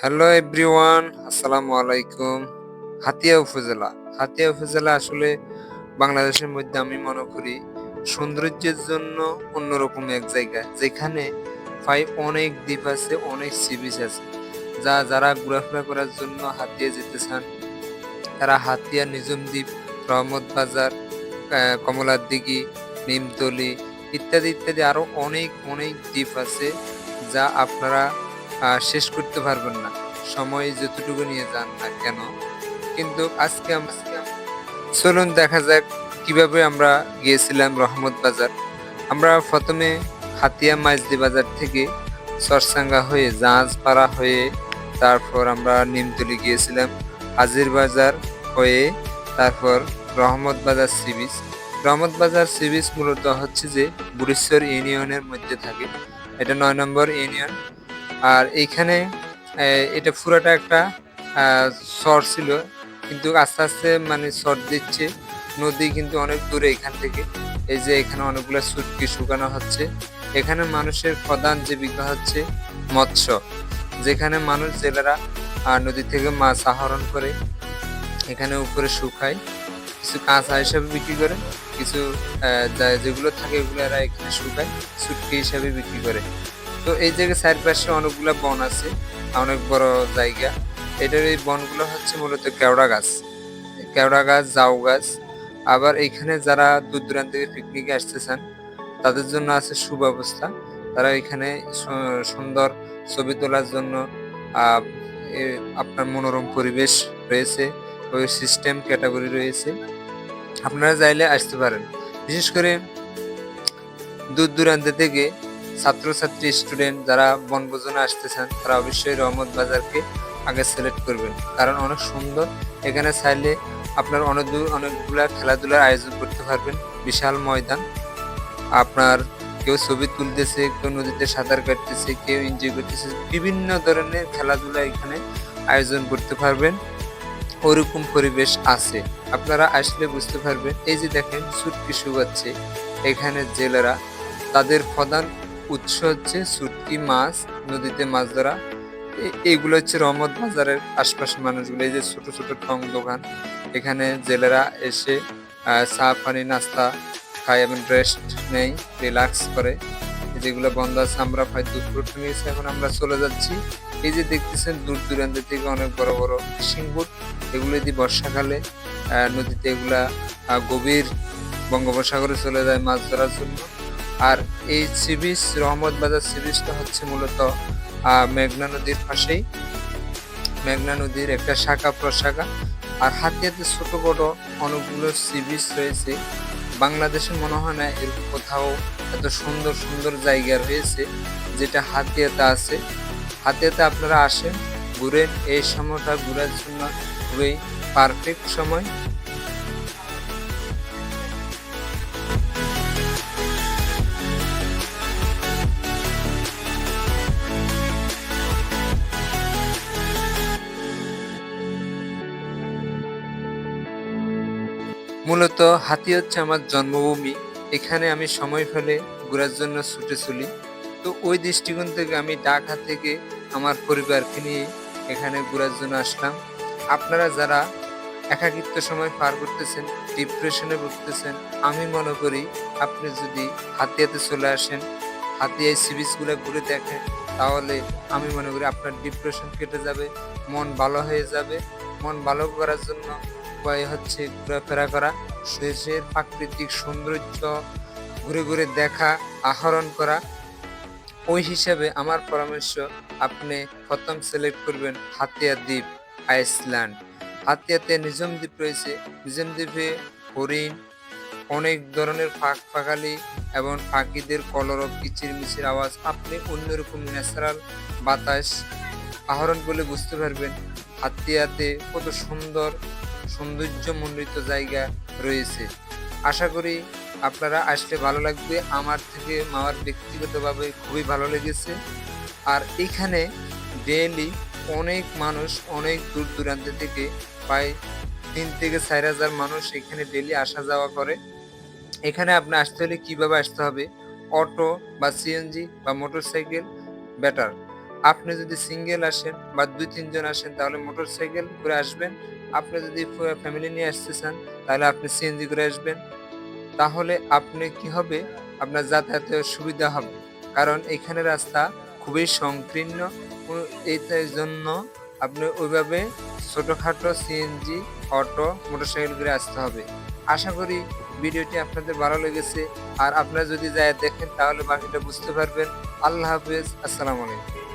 Hello everyone আসসালামু আলাইকুম হাতিয়া উপজেলা। হাতিয়া উপজেলা আসলে বাংলাদেশের মধ্যে আমি মনে করি সৌন্দর্যের জন্য অন্যরকম এক জায়গা, যেখানে প্রায় অনেক দ্বীপ আছে, অনেক সি বিচ আছে। যা, যারা ঘোরাফেরা করার জন্য হাতিয়া যেতে চান, তারা হাতিয়া নিজম দ্বীপ, রহমত বাজার কমলার দিঘি, নিমতলি ইত্যাদি ইত্যাদি আরও অনেক অনেক দ্বীপ আছে, যা আপনারা শেষ করতে পারবেন না। সময় যতটুকু নিয়ে যান না কেন? কিন্তু আজকে চলুন দেখা যাক কীভাবে আমরা গিয়েছিলাম রহমত বাজার। আমরা প্রথমে হাতিয়া মাইজদি বাজার থেকে চরসাঙ্গা হয়ে জাহাজপাড়া হয়ে তারপর আমরা নিমতলি গিয়েছিলাম হাজির বাজার হয়ে তারপর রহমত বাজার সি বিচ। রহমত বাজার সি বিচ মূলত হচ্ছে যে বুড়েশ্বর ইউনিয়নের মধ্যে থাকে। এটা নয় নম্বর ইউনিয়ন। আর এইখানে এটা পুরাটা একটা চর ছিল। কিন্তু আস্তে আস্তে মানে সর দিচ্ছে। নদী কিন্তু অনেক দূরে এখান থেকে। এই যে এখানে অনেকগুলো সুটকি শুকানো হচ্ছে। এখানে মানুষের প্রধান জীবিকা হচ্ছে মৎস্য। যেখানে মানুষ, জেলেরা নদী থেকে মাছ আহরণ করে, এখানে উপরে শুকায়। কিছু কাঁচা হিসাবে বিক্রি করে, কিছু যেগুলো থাকে ওগুলো এরা এখানে শুকায়, সুটকি হিসাবে বিক্রি করে। তো এই জায়গায় চারপাশে অনেকগুলো বন আছে, অনেক বড় জায়গা। এটার এই বনগুলো হচ্ছে মূলত কেওড়া গাছ। কেওড়া গাছ, জাউ গাছ। আবার এইখানে যারা দূর দূরান্ত থেকে পিকনিকে আসতে চান তাদের জন্য আছে সুব্যবস্থা। তারা এখানে সুন্দর ছবি তোলার জন্য আপনার মনোরম পরিবেশ রয়েছে, ওই সিস্টেম ক্যাটাগরি রয়েছে। আপনারা চাইলে আসতে পারেন। বিশেষ করে দূর দূরান্ত থেকে ছাত্রছাত্রী স্টুডেন্ট যারা বনভোজনে আসতেছেন, তারা অবশ্যই রহমত বাজারকে আগে সিলেক্ট করবেন। কারণ অনেক সুন্দর। এখানে চাইলে আপনার অনেক দূর, অনেকগুলা খেলাধুলার আয়োজন করতে পারবেন। বিশাল ময়দান। আপনার কেউ ছবি তুলতেছে, কেউ নদীতে সাঁতার কাটতেছে, কেউ এনজয় করতেছে। বিভিন্ন ধরনের খেলাধুলা এখানে আয়োজন করতে পারবেন। ওরকম পরিবেশ আছে। আপনারা আসলে বুঝতে পারবেন, এই যে দেখেন সুটকি শুকাচ্ছে। এখানে জেলেরা তাদের প্রধান উৎস হচ্ছে সুটকি মাছ, নদীতে মাছ ধরা। এইগুলো হচ্ছে রহমত বাজারের আশপাশের মানুষগুলো, এই যে ছোট ছোট টং দোকান। এখানে জেলেরা এসে চা, পানি, নাস্তা খায় এবং রেস্ট নেই রিল্যাক্স করে। যেগুলো বন্ধ আছে, আমরা প্রায় দুপুর নিয়েছি, এখন আমরা চলে যাচ্ছি। এই যে দেখতেছেন দূর দূরান্ত থেকে অনেক বড় বড় ফিশিং বোট এগুলো যদি বর্ষাকালে নদীতে এগুলা গভীর বঙ্গোপসাগরে চলে যায় মাছ ধরার জন্য আর এই সি বিচ রহমত বাজার সি বিচটা হচ্ছে মূলত মেঘনা নদীর পাশেই। মেঘনা নদীর একটা শাখা, প্রশাখা। আর হাতিয়াতে ছোট বড় অনেকগুলো সি বিচ রয়েছে। বাংলাদেশে মনে হয় না এর কোথাও এত সুন্দর সুন্দর জায়গা রয়েছে যেটা হাতিয়াতে আছে। হাতিয়াতে আপনারা আসেন, ঘুরেন, এই সময়টা ঘোরার জন্য খুবই পারফেক্ট সময়। মূলত হাতি হচ্ছে আমার জন্মভূমি। এখানে আমি সময় ফেলে ঘোরার জন্য ছুটে চলি। তো ওই দৃষ্টিকোণ থেকে আমি ঢাকা থেকে আমার পরিবারকে নিয়ে এখানে ঘোরার জন্য আসলাম। আপনারা যারা একাকিত্ব সময় পার করতেছেন ডিপ্রেশনে ভুগতেছেন, আমি মনে করি আপনি যদি হাতিয়াতে চলে আসেন হাতিয়ায় সি বিচগুলো ঘুরে দেখেন, তাহলে আমি মনে করি আপনার ডিপ্রেশন কেটে যাবে, মন ভালো হয়ে যাবে। মন ভালো করার জন্য উপায় হচ্ছে ঘোরাফেরা করা। দেশের প্রাকৃতিক সৌন্দর্য ঘুরে ঘুরে দেখা, আহরণ করা। ওই হিসাবে আমার পরামর্শ, আপনি প্রথম সিলেক্ট করবেন হাতিয়া দ্বীপ, আইসল্যান্ড। হাতিয়াতে নিজম দ্বীপ রয়েছে। নিজম দ্বীপে হরিণ, অনেক ধরনের ফাঁক ফাঁকালি এবং পাখিদের কলরব কিচির মিচির আওয়াজ। আপনি অন্যরকম ন্যাচারাল বাতাস আহরণ করলে বুঝতে পারবেন হাতিয়াতে কত সুন্দর সৌন্দর্যমণ্ডিত জায়গা রয়েছে। আশা করি আপনারা আসলে ভালো লাগবে। আমার থেকে আমার ব্যক্তিগতভাবে খুবই ভালো লেগেছে। আর এখানে ডেইলি অনেক মানুষ অনেক দূর দূরান্ত থেকে প্রায় তিন থেকে চার হাজার মানুষ এখানে ডেইলি আসা যাওয়া করে। এখানে আপনি আসতে হলে কীভাবে আসতে হবে? অটো বা সিএনজি বা মোটরসাইকেল? বেটার আপনি যদি সিঙ্গেল আসেন বা দুই, তিনজন আসেন, তাহলে মোটর সাইকেল করে আসবেন। আপনি যদি ফ্যামিলি নিয়ে আসতে চান, তাহলে আপনি সিএনজি করে আসবেন। তাহলে আপনি কি হবে? আপনার যাতায়াতের সুবিধা হবে। কারণ এখানে রাস্তা খুবই সংকীর্ণ। এইটার জন্য আপনি ওইভাবে ছোটোখাটো সিএনজি অটো, মোটরসাইকেল করে আসতে হবে। আশা করি ভিডিওটি আপনাদের ভালো লেগেছে। আর আপনারা যদি যায় দেখেন, তাহলে বাকিটা বুঝতে পারবেন। আল্লাহ হাফেজ। আসসালামু আলাইকুম।